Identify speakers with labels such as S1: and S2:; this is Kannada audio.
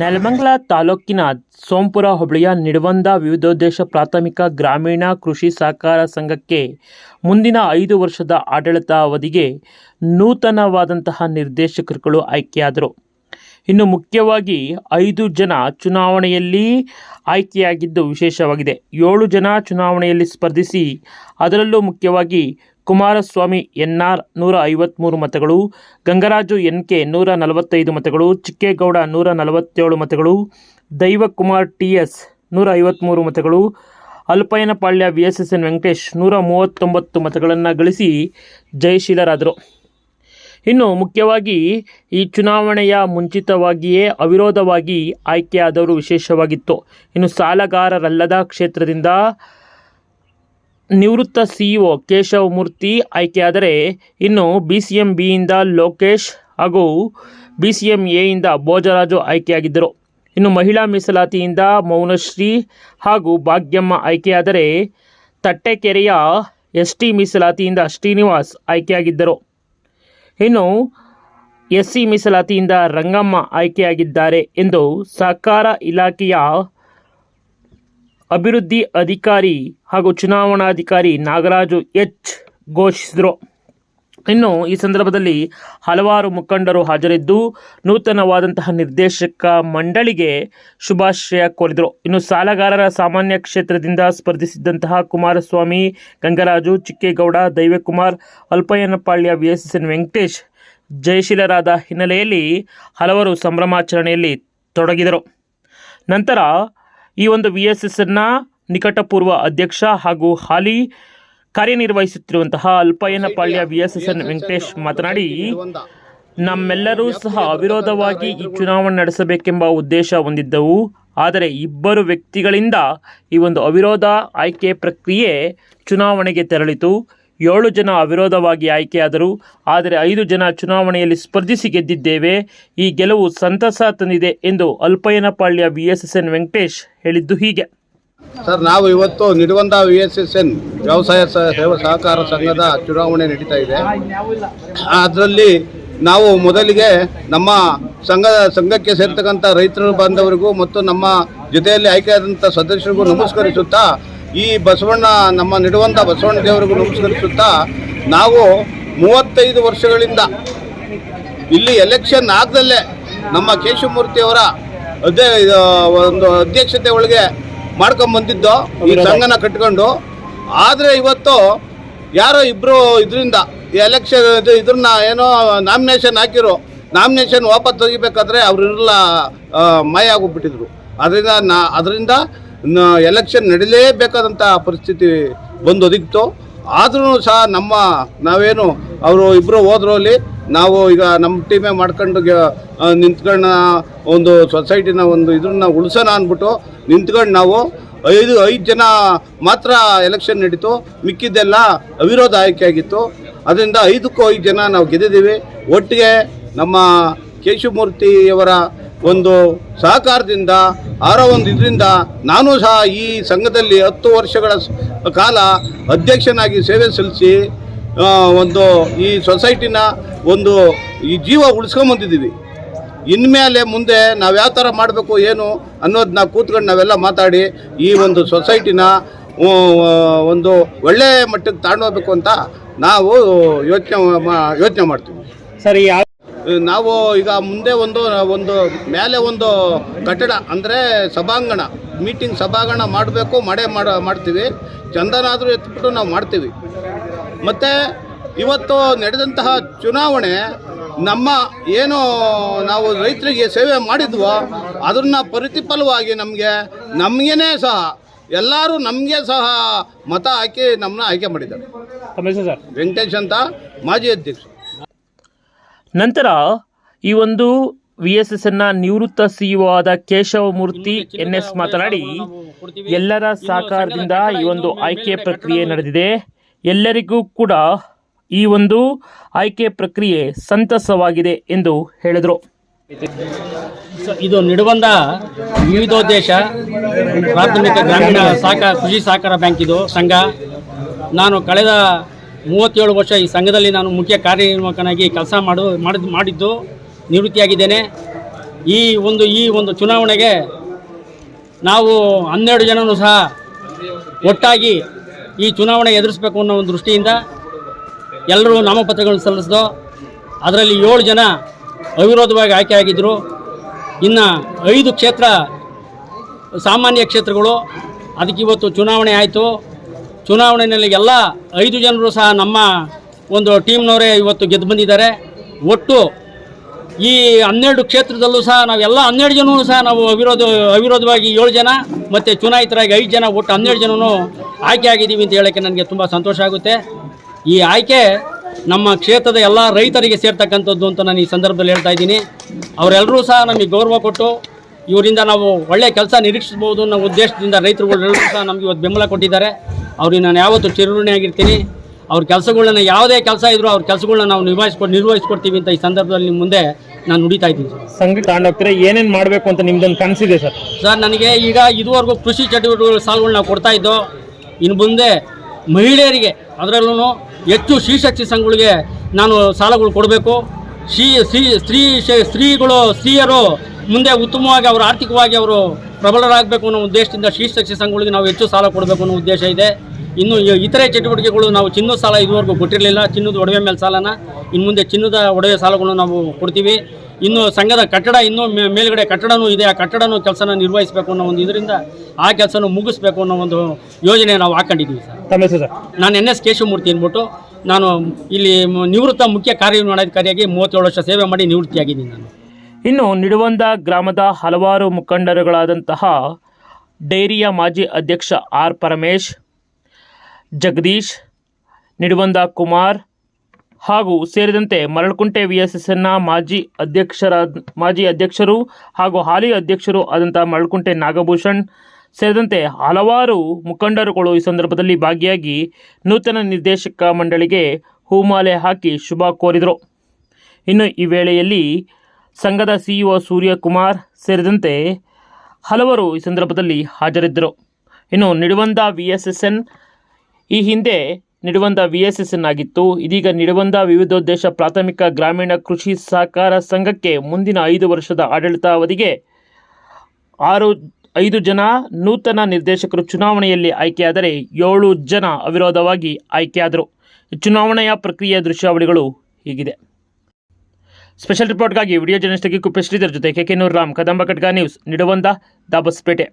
S1: ನೆಲಮಂಗಲ ತಾಲೂಕಿನ ಸೋಂಪುರ ಹೋಬಳಿಯ ನಿಡವಂದ ವಿವಿಧೋದ್ದೇಶ ಪ್ರಾಥಮಿಕ ಗ್ರಾಮೀಣ ಕೃಷಿ ಸಹಕಾರ ಸಂಘಕ್ಕೆ ಮುಂದಿನ ಐದು ವರ್ಷದ ಆಡಳಿತಾವಧಿಗೆ ನೂತನವಾದಂತಹ ನಿರ್ದೇಶಕರುಗಳು ಆಯ್ಕೆಯಾದರು. ಇನ್ನು ಮುಖ್ಯವಾಗಿ ಐದು ಜನ ಚುನಾವಣೆಯಲ್ಲಿ ಆಯ್ಕೆಯಾಗಿದ್ದು ವಿಶೇಷವಾಗಿದೆ. ಏಳು ಜನ ಚುನಾವಣೆಯಲ್ಲಿ ಸ್ಪರ್ಧಿಸಿ, ಅದರಲ್ಲೂ ಮುಖ್ಯವಾಗಿ ಕುಮಾರಸ್ವಾಮಿ, ಎನ್ಆರ್ ನೂರ ಐವತ್ತ್ಮೂರು ಮತಗಳು, ಗಂಗರಾಜು ಎನ್ ಕೆ ನೂರ ನಲವತ್ತೈದು ಮತಗಳು, ಚಿಕ್ಕೇಗೌಡ ನೂರ ನಲವತ್ತೇಳು ಮತಗಳು, ದೈವಕುಮಾರ್ ಟಿ ಎಸ್ ನೂರ ಐವತ್ತ್ಮೂರು ಮತಗಳು ಅಲ್ಪಯನಪಾಳ್ಯ V S S N Venkatesh ನೂರ ಮೂವತ್ತೊಂಬತ್ತು ಮತಗಳನ್ನು ಗಳಿಸಿ ಜಯಶೀಲರಾದರು ಇನ್ನು ಮುಖ್ಯವಾಗಿ ಈ ಚುನಾವಣೆಯ ಮುಂಚಿತವಾಗಿಯೇ ಅವಿರೋಧವಾಗಿ ಆಯ್ಕೆಯಾದವರು ವಿಶೇಷವಾಗಿತ್ತು. ಇನ್ನು ಸಾಲಗಾರರಲ್ಲದ ಕ್ಷೇತ್ರದಿಂದ ನಿವೃತ್ತ ಸಿಇಒ ಕೇಶವ ಮೂರ್ತಿ ಆಯ್ಕೆಯಾದರೆ ಇನ್ನು ಬಿ ಸಿ ಎಂ ಬಿಯಿಂದ ಲೋಕೇಶ್ ಹಾಗೂ ಬಿ ಸಿ ಎಂ ಎಯಿಂದ ಭೋಜರಾಜು ಆಯ್ಕೆಯಾಗಿದ್ದರು. ಇನ್ನು ಮಹಿಳಾ ಮೀಸಲಾತಿಯಿಂದ ಮೌನಶ್ರೀ ಹಾಗೂ ಭಾಗ್ಯಮ್ಮ ಆಯ್ಕೆಯಾದರೆ ತಟ್ಟೆಕೆರೆಯ ಎಸ್ ಟಿ ಮೀಸಲಾತಿಯಿಂದ ಶ್ರೀನಿವಾಸ್ ಆಯ್ಕೆಯಾಗಿದ್ದರು. ಇನ್ನು ಎಸ್ ಸಿ ಮೀಸಲಾತಿಯಿಂದ ರಂಗಮ್ಮ ಆಯ್ಕೆಯಾಗಿದ್ದಾರೆ ಎಂದು ಸಹಕಾರ ಇಲಾಖೆಯ ಅಭಿವೃದ್ಧಿ ಅಧಿಕಾರಿ ಹಾಗೂ ಚುನಾವಣಾಧಿಕಾರಿ ನಾಗರಾಜು ಎಚ್ ಘೋಷಿಸಿದರು. ಇನ್ನು ಈ ಸಂದರ್ಭದಲ್ಲಿ ಹಲವಾರು ಮುಖಂಡರು ಹಾಜರಿದ್ದು ನೂತನವಾದಂತಹ ನಿರ್ದೇಶಕ ಮಂಡಳಿಗೆ ಶುಭಾಶಯ ಕೋರಿದರು. ಇನ್ನು ಸಾಲಗಾರರ ಸಾಮಾನ್ಯ ಕ್ಷೇತ್ರದಿಂದ ಸ್ಪರ್ಧಿಸಿದ್ದಂತಹ Kumaraswamy, Gangaraju, Chikkegowda, Daivakumar, Alpayyanapalya V S N. Venkatesh ಜಯಶೀಲರಾದ ಹಿನ್ನೆಲೆಯಲ್ಲಿ ಹಲವರು ಸಂಭ್ರಮಾಚರಣೆಯಲ್ಲಿ ತೊಡಗಿದರು. ನಂತರ ಈ ಒಂದು ವಿ ಎಸ್ ಎಸ್ ಎನ್ನ ನಿಕಟಪೂರ್ವ ಅಧ್ಯಕ್ಷ ಹಾಗೂ ಹಾಲಿ ಕಾರ್ಯನಿರ್ವಹಿಸುತ್ತಿರುವಂತಹ Alpayyanapalya V S S N Venkatesh ಮಾತನಾಡಿ, ನಮ್ಮೆಲ್ಲರೂ ಸಹ ಅವಿರೋಧವಾಗಿ ಈ ಚುನಾವಣೆ ನಡೆಸಬೇಕೆಂಬ ಉದ್ದೇಶ ಹೊಂದಿದ್ದವು. ಆದರೆ ಇಬ್ಬರು ವ್ಯಕ್ತಿಗಳಿಂದ ಈ ಒಂದು ಅವಿರೋಧ ಆಯ್ಕೆ ಪ್ರಕ್ರಿಯೆ ಚುನಾವಣೆಗೆ ತೆರಳಿತು. ಏಳು ಜನ ಅವಿರೋಧವಾಗಿ ಆಯ್ಕೆಯಾದರು. ಆದರೆ ಐದು ಜನ ಚುನಾವಣೆಯಲ್ಲಿ ಸ್ಪರ್ಧಿಸಿ ಗೆದ್ದಿದ್ದೇವೆ. ಈ ಗೆಲುವು ಸಂತಸ ತಂದಿದೆ ಎಂದು Alpayyanapalya V S S N Venkatesh ಹೇಳಿದ್ದು ಹೀಗೆ.
S2: ಸರ್, ನಾವು ಇವತ್ತು Niduvanda V S S N ವ್ಯವಸಾಯ ಸಹಕಾರ ಸಂಘದ ಚುನಾವಣೆ ನಡೀತಾ ಇದೆ. ಅದರಲ್ಲಿ ನಾವು ಮೊದಲಿಗೆ ನಮ್ಮ ಸಂಘ, ಸಂಘಕ್ಕೆ ಸೇರ್ತಕ್ಕಂಥ ರೈತರು ಬಾಂಧವರಿಗೂ ಮತ್ತು ನಮ್ಮ ಜೊತೆಯಲ್ಲಿ ಆಯ್ಕೆಯಾದಂಥ ಸದಸ್ಯರಿಗೂ ನಮಸ್ಕರಿಸುತ್ತಾ ಈ ಬಸವಣ್ಣ ನಮ್ಮ ನಿಡುವಂತ ಬಸವಣ್ಣ ದೇವರಿಗೂ ನಮಸ್ಕರಿಸುತ್ತಾ ನಾವು ಮೂವತ್ತೈದು ವರ್ಷಗಳಿಂದ ಇಲ್ಲಿ ಎಲೆಕ್ಷನ್ ಆಗದಲ್ಲೇ ನಮ್ಮ ಕೇಶವಮೂರ್ತಿಯವರ ಅದೇ ಒಂದು ಅಧ್ಯಕ್ಷತೆ ಒಳಗೆ ಮಾಡ್ಕೊಂಡ್ ಬಂದಿದ್ದು ಈ ಸಂಘನ ಕಟ್ಕೊಂಡು. ಆದರೆ ಇವತ್ತು ಯಾರೋ ಇಬ್ಬರು ಇದರಿಂದ ಎಲೆಕ್ಷನ್ ಇದು ಇದ್ರನ್ನ ಏನೋ ನಾಮಿನೇಷನ್ ಹಾಕಿರೋ ನಾಮಿನೇಷನ್ ವಾಪಸ್ ತೆಗಿಬೇಕಾದ್ರೆ ಅವರೆಲ್ಲ ಮಾಯ ಆಗೋಗ್ಬಿಟ್ಟಿದ್ರು. ಅದರಿಂದ ನಾ ಅದರಿಂದ ಎಲೆಕ್ಷನ್ ನಡೀಲೇಬೇಕಾದಂಥ ಪರಿಸ್ಥಿತಿ ಬಂದು ಒದಗಿತ್ತು. ಆದ್ರೂ ಸಹ ನಮ್ಮ ನಾವೇನು ಅವರು ಇಬ್ಬರು ಹೋದ್ರು ಅಲ್ಲಿ ನಾವು ಈಗ ನಮ್ಮ ಟೀಮೇ ಮಾಡ್ಕೊಂಡು ನಿಂತ್ಕೊಂಡ ಒಂದು ಸೊಸೈಟಿನ ಒಂದು ಇದನ್ನ ಉಳಿಸೋಣ ಅಂದ್ಬಿಟ್ಟು ನಿಂತ್ಕೊಂಡು ನಾವು ಐದು ಐದು ಜನ ಮಾತ್ರ ಎಲೆಕ್ಷನ್ ನಡೀತು. ಮಿಕ್ಕಿದ್ದೆಲ್ಲ ಅವಿರೋಧ ಆಯ್ಕೆ ಆಗಿತ್ತು. ಅದರಿಂದ ಐದಕ್ಕೂ ಐದು ಜನ ನಾವು ಗೆದ್ದಿದ್ದೀವಿ. ಒಟ್ಟಿಗೆ ನಮ್ಮ ಕೇಶವಮೂರ್ತಿಯವರ ಒಂದು ಸಹಕಾರದಿಂದ, ಆರೋ ಒಂದು ಇದರಿಂದ ನಾನು ಸಹ ಈ ಸಂಘದಲ್ಲಿ ಹತ್ತು ವರ್ಷಗಳ ಕಾಲ ಅಧ್ಯಕ್ಷನಾಗಿ ಸೇವೆ ಸಲ್ಲಿಸಿ ಒಂದು ಈ ಸೊಸೈಟಿನ ಒಂದು ಈ ಜೀವ ಉಳಿಸ್ಕೊಂಬಂದಿದ್ದೀವಿ ಇನ್ಮೇಲೆ ಮುಂದೆ ನಾವು ಯಾವ ಥರ ಮಾಡಬೇಕು, ಏನು ಅನ್ನೋದನ್ನ ಕೂತ್ಕೊಂಡು ನಾವೆಲ್ಲ ಮಾತಾಡಿ ಈ ಒಂದು ಸೊಸೈಟಿನ ಒಂದು ಒಳ್ಳೆಯ ಮಟ್ಟಕ್ಕೆ ತಗೊಂಡೋಗ್ಬೇಕು ಅಂತ ನಾವು ಯೋಚನೆ ಯೋಚನೆ ಮಾಡ್ತೀವಿ.
S1: ಸರಿ
S2: ನಾವು ಈಗ ಮುಂದೆ ಒಂದು ಒಂದು ಮೇಲೆ ಒಂದು ಕಟ್ಟಡ ಅಂದರೆ ಸಭಾಂಗಣ ಮೀಟಿಂಗ್ ಸಭಾಂಗಣ ಮಾಡಬೇಕು ಮಾಡೇ ಮಾಡ ಮಾಡ್ತೀವಿ. ಚಂದನಾದರೂ ಎತ್ಬಿಟ್ಟು ನಾವು ಮಾಡ್ತೀವಿ. ಮತ್ತು ಇವತ್ತು ನಡೆದಂತಹ ಚುನಾವಣೆ ನಮ್ಮ ಏನು ನಾವು ರೈತರಿಗೆ ಸೇವೆ ಮಾಡಿದ್ವೋ ಅದನ್ನ ಪ್ರತಿಫಲವಾಗಿ ನಮಗೆ ನಮಗೇನೆ ಸಹ ಎಲ್ಲರೂ ನಮಗೆ ಸಹ ಮತ ಹಾಕಿ ನಮ್ಮನ್ನ ಆಯ್ಕೆ ಮಾಡಿದ್ದಾರೆ.
S1: ಸರ್?
S2: ವೆಂಕಟೇಶ್ ಅಂತ ಮಾಜಿ ಅಧ್ಯಕ್ಷ
S1: ನಂತರ ಈ ಒಂದು ವಿ ಎಸ್ ಎಸ್ ಎನ್ನ ನಿವೃತ್ತ ಸಿಇಒ ಆದ ಕೇಶವಮೂರ್ತಿ ಎನ್ ಎಸ್ ಮಾತನಾಡಿ, ಎಲ್ಲರ ಸಹಕಾರದಿಂದ ಈ ಒಂದು ಆಯ್ಕೆ ಪ್ರಕ್ರಿಯೆ ನಡೆದಿದೆ. ಎಲ್ಲರಿಗೂ ಕೂಡ ಈ ಒಂದು ಆಯ್ಕೆ ಪ್ರಕ್ರಿಯೆ ಸಂತಸವಾಗಿದೆ ಎಂದು ಹೇಳಿದರು.
S3: ಇದು ನಿಡುವಂದ ವಿವಿಧೋದ್ದೇಶ, ಪ್ರಾಥಮಿಕ ಗ್ರಾಮೀಣ ಸಹಕಾರ ಕೃಷಿ ಸಹಕಾರ ಬ್ಯಾಂಕ್ ಇದು, ಸಂಘ. ನಾನು ಕಳೆದ ಮೂವತ್ತೇಳು ವರ್ಷ ಈ ಸಂಘದಲ್ಲಿ ನಾನು ಮುಖ್ಯ ಕಾರ್ಯನಿರ್ವಾಹಕನಾಗಿ ಕೆಲಸ ಮಾಡು ಮಾಡಿದ್ ಮಾಡಿದ್ದು, ನಿವೃತ್ತಿಯಾಗಿದ್ದೇನೆ. ಈ ಒಂದು ಈ ಒಂದು ಚುನಾವಣೆಗೆ ನಾವು ಹನ್ನೆರಡು ಜನನೂ ಸಹ ಒಟ್ಟಾಗಿ ಈ ಚುನಾವಣೆ ಎದುರಿಸಬೇಕು ಅನ್ನೋ ಒಂದು ದೃಷ್ಟಿಯಿಂದ ಎಲ್ಲರೂ ನಾಮಪತ್ರಗಳನ್ನು ಸಲ್ಲಿಸಿದೋ, ಅದರಲ್ಲಿ ಏಳು ಜನ ಅವಿರೋಧವಾಗಿ ಆಯ್ಕೆಯಾಗಿದ್ದರು ಇನ್ನು ಐದು ಕ್ಷೇತ್ರ, ಸಾಮಾನ್ಯ ಕ್ಷೇತ್ರಗಳು, ಅದಕ್ಕೆ ಇವತ್ತು ಚುನಾವಣೆ ಆಯಿತು. ಚುನಾವಣೆಯಲ್ಲಿ ಎಲ್ಲ ಐದು ಜನರು ಸಹ ನಮ್ಮ ಒಂದು ಟೀಮ್ನವರೇ ಇವತ್ತು ಗೆದ್ದು ಬಂದಿದ್ದಾರೆ. ಒಟ್ಟು ಈ ಹನ್ನೆರಡು ಕ್ಷೇತ್ರದಲ್ಲೂ ಸಹ ನಾವೆಲ್ಲ ಹನ್ನೆರಡು ಜನವೂ ಸಹ ನಾವು ಅವಿರೋಧ, ಅವಿರೋಧವಾಗಿ ಏಳು ಜನ ಮತ್ತು ಚುನಾಯಿತರಾಗಿ ಐದು ಜನ ಒಟ್ಟು ಹನ್ನೆರಡು ಜನನು ಆಯ್ಕೆ ಆಗಿದ್ದೀವಿ ಅಂತ ಹೇಳೋಕ್ಕೆ ನನಗೆ ತುಂಬ ಸಂತೋಷ ಆಗುತ್ತೆ. ಈ ಆಯ್ಕೆ ನಮ್ಮ ಕ್ಷೇತ್ರದ ಎಲ್ಲ ರೈತರಿಗೆ ಸೇರ್ತಕ್ಕಂಥದ್ದು ಅಂತ ನಾನು ಈ ಸಂದರ್ಭದಲ್ಲಿ ಹೇಳ್ತಾ ಇದ್ದೀನಿ. ಅವರೆಲ್ಲರೂ ಸಹ ನಮಗೆ ಗೌರವ ಕೊಟ್ಟು ಇವರಿಂದ ನಾವು ಒಳ್ಳೆಯ ಕೆಲಸ ನಿರೀಕ್ಷಿಸ್ಬೋದು ಅನ್ನೋ ಉದ್ದೇಶದಿಂದ ರೈತರುಗಳೆಲ್ಲರೂ ಸಹ ನಮಗೆ ಇವತ್ತು ಬೆಂಬಲ ಕೊಟ್ಟಿದ್ದಾರೆ. ಅವ್ರಿಗೆ ನಾನು ಯಾವತ್ತೂ ಚಿರಋಣಿಯಾಗಿರ್ತೀನಿ ಅವ್ರ ಕೆಲಸಗಳನ್ನ ಯಾವುದೇ ಕೆಲಸ ಇದ್ರೂ ಅವ್ರ ಕೆಲಸಗಳನ್ನ ನಾವು ನಿಭಾಯಿಸ್ಕೊ ನಿರ್ವಹಿಸ್ಕೊಡ್ತೀವಿ ಅಂತ ಈ ಸಂದರ್ಭದಲ್ಲಿ ನಿಮ್ಮ ಮುಂದೆ ನಾನು ನುಡಿತಾ ಇದ್ದೀನಿ ಸರ್.
S1: ಸಂಘಕ್ಕೆ ತಗೊಂಡೋಗ್ತೀರಾ ಏನೇನು ಮಾಡಬೇಕು ಅಂತ ನಿಮ್ದೊಂದು ಕನಸಿದೆ ಸರ್?
S3: ಸರ್ ನನಗೆ ಈಗ ಇದುವರೆಗೂ ಕೃಷಿ ಚಟುವಟಿಕೆಗಳ ಸಾಲಗಳನ್ನ ನಾವು ಕೊಡ್ತಾ ಇದ್ದೋ ಇನ್ನು ಮುಂದೆ ಮಹಿಳೆಯರಿಗೆ ಅದರಲ್ಲೂ ಹೆಚ್ಚು ಶ್ರೀಶಕ್ತಿ ಸಂಘಗಳಿಗೆ ನಾನು ಸಾಲಗಳು ಕೊಡಬೇಕು. ಶ್ರೀ ಸ್ತ್ರೀ ಸ್ತ್ರೀ ಸ್ತ್ರೀಗಳು ಸ್ತ್ರೀಯರು ಮುಂದೆ ಉತ್ತಮವಾಗಿ ಅವರು ಆರ್ಥಿಕವಾಗಿ ಅವರು ಪ್ರಬಲರಾಗಬೇಕು ಅನ್ನೋ ಉದ್ದೇಶದಿಂದ ಶ್ರೀಶಕ್ತಿ ಸಂಘಗಳಿಗೆ ನಾವು ಹೆಚ್ಚು ಸಾಲ ಕೊಡಬೇಕು ಅನ್ನೋ ಉದ್ದೇಶ ಇದೆ. ಇನ್ನು ಇತರೆ ಚಟುವಟಿಕೆಗಳು ನಾವು ಚಿನ್ನದ ಸಾಲ ಇದುವರೆಗೂ ಕೊಟ್ಟಿರಲಿಲ್ಲ. ಚಿನ್ನದ ಒಡವೆ ಮೇಲೆ ಸಾಲನ ಇನ್ನು ಮುಂದೆ ಚಿನ್ನದ ಒಡವೆ ಸಾಲಗಳನ್ನು ನಾವು ಕೊಡ್ತೀವಿ. ಇನ್ನು ಸಂಘದ ಕಟ್ಟಡ ಇನ್ನೂ ಮೇ- ಮೇಲ್ಗಡೆ ಕಟ್ಟಡನೂ ಇದೆ. ಆ ಕಟ್ಟಡನೂ ಕೆಲಸನ ನಿರ್ವಹಿಸಬೇಕು ಅನ್ನೋ ಒಂದು ಇದರಿಂದ ಆ ಕೆಲಸನೂ ಮುಗಿಸ್ಬೇಕು ಅನ್ನೋ ಒಂದು ಯೋಜನೆ ನಾವು ಹಾಕೊಂಡಿದ್ದೀವಿ ಸರ್.
S1: ತಮ್ಮ ಹೆಸರು ಸರ್?
S3: ನಾನು ಎನ್ ಎಸ್ ಕೇಶವಮೂರ್ತಿ ಅಂದ್ಬಿಟ್ಟು ನಾನು ಇಲ್ಲಿ ನಿವೃತ್ತ ಮುಖ್ಯ ಕಾರ್ಯನಿರ್ವಹಣಾಧಿಕಾರಿಯಾಗಿ ಮೂವತ್ತೇಳು ವರ್ಷ ಸೇವೆ ಮಾಡಿ ನಿವೃತ್ತಿಯಾಗಿದ್ದೀನಿ ನಾನು.
S1: ಇನ್ನು ನಿಡುವಂದ ಗ್ರಾಮದ ಹಲವಾರು ಮುಖಂಡರುಗಳಾದಂತಹ ಡೈರಿಯ ಮಾಜಿ ಅಧ್ಯಕ್ಷ ಆರ್ ಪರಮೇಶ್ ಜಗದೀಶ್, ನಿಡುವಂದ ಕುಮಾರ್ ಹಾಗೂ ಸೇರಿದಂತೆ ಮರಳಕುಂಟೆ ವಿ ಎಸ್ ಎಸ್ ಎನ್ನ ಮಾಜಿ ಅಧ್ಯಕ್ಷರಾದ, ಮಾಜಿ ಅಧ್ಯಕ್ಷರು ಹಾಗೂ ಹಾಲಿ ಅಧ್ಯಕ್ಷರು ಆದಂಥ ಮರಳಕುಂಟೆ ನಾಗಭೂಷಣ್ ಸೇರಿದಂತೆ ಹಲವಾರು ಮುಖಂಡರುಗಳು ಈ ಸಂದರ್ಭದಲ್ಲಿ ಭಾಗಿಯಾಗಿ ನೂತನ ನಿರ್ದೇಶಕ ಮಂಡಳಿಗೆ ಹೂಮಾಲೆ ಹಾಕಿ ಶುಭ ಕೋರಿದರು. ಇನ್ನು ಈ ವೇಳೆಯಲ್ಲಿ ಸಂಘದ ಸಿಇಒ ಸೂರ್ಯಕುಮಾರ್ ಸೇರಿದಂತೆ ಹಲವರು ಈ ಸಂದರ್ಭದಲ್ಲಿ ಹಾಜರಿದ್ದರು. ಇನ್ನು Niduvanda V S S N ಈ ಹಿಂದೆ ನಿಡುವಂದ ಆಗಿತ್ತು ಇದೀಗ ನಿಡುವಂದ ವಿವಿಧೋದ್ದೇಶ ಪ್ರಾಥಮಿಕ ಗ್ರಾಮೀಣ ಕೃಷಿ ಸಹಕಾರ ಸಂಘಕ್ಕೆ ಮುಂದಿನ ಐದು ವರ್ಷದ ಆಡಳಿತಾವಧಿಗೆ ಆರು, ಐದು ಜನ ನೂತನ ನಿರ್ದೇಶಕರು ಚುನಾವಣೆಯಲ್ಲಿ ಆಯ್ಕೆಯಾದರೆ ಏಳು ಜನ ಅವಿರೋಧವಾಗಿ ಆಯ್ಕೆಯಾದರು. ಚುನಾವಣೆಯ ಪ್ರಕ್ರಿಯೆ ದೃಶ್ಯಾವಳಿಗಳು ಹೀಗಿದೆ. ಸ್ಪೆಷಲ್ ರಿಪೋರ್ಟ್ಗಾಗಿ ವಿಡಿಯೋ ಜರ್ನಲಿಸ್ಟ್ಗೆ ಕುಪ್ಪೆ ಶ್ರೀಧರ್ ಜೊತೆ K K Noor Ram Kadamba news Niduvanda Dabaspete.